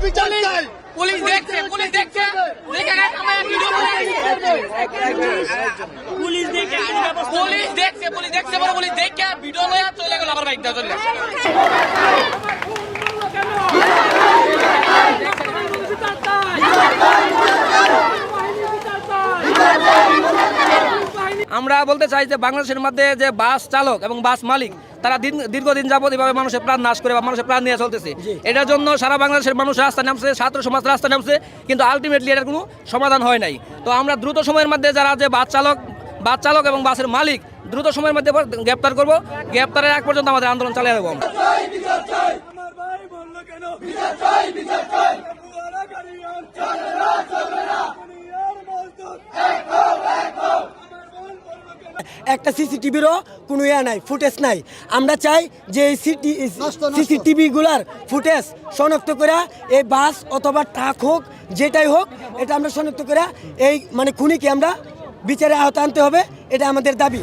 বিচার চাই। পুলিশ দেখছে পুলিশ দেখছে। পুলিশ পুলিশ দেখছে পুলিশ দেখছে পুলিশ দেখে ভিডিও লয়া চলে গেল বাইকটা চলে আমরা বলতে চাই যে বাংলাদেশের মধ্যে যে বাস চালক এবং বাস মালিক তারা দিন- দীর্ঘদিন যাবত এভাবে মানুষের প্রাণ নাশ করে বা মানুষের প্রাণ নিয়ে চলতেছে। এটার জন্য সারা বাংলাদেশের মানুষ রাস্তা নামছে ছাত্র সমাজ রাস্তা নামছে কিন্তু আলটিমেটলি এটার কোনো সমাধান হয় নাই। তো আমরা দ্রুত সময়ের মধ্যে যারা যে বাস চালক বাস চালক এবং বাসের মালিক দ্রুত সময়ের মধ্যে গ্রেপ্তার করব। গ্রেপ্তারের এক পর্যন্ত আমাদের আন্দোলন চালিয়ে দেবো আমরা। আমার ভাই বলল কেন বিচার চাই বিচার চাই বুয়ারা গাড়ি আর চলে না চলে না দুনিয়ার মজদুর এক হও এক হও আমার বোন বলল কেন একটা সিসিটিভিরও কোনো ইয়ে নাই ফুটেজ নাই। আমরা চাই যে এই সিটি সিসিটিভিগুলার ফুটেজ শনাক্ত করে এই বাস অথবা ট্রাক হোক যেটাই হোক এটা আমরা শনাক্ত করে এই মানে খুনিকে আমরা বিচারে আহত আনতে হবে এটা আমাদের দাবি।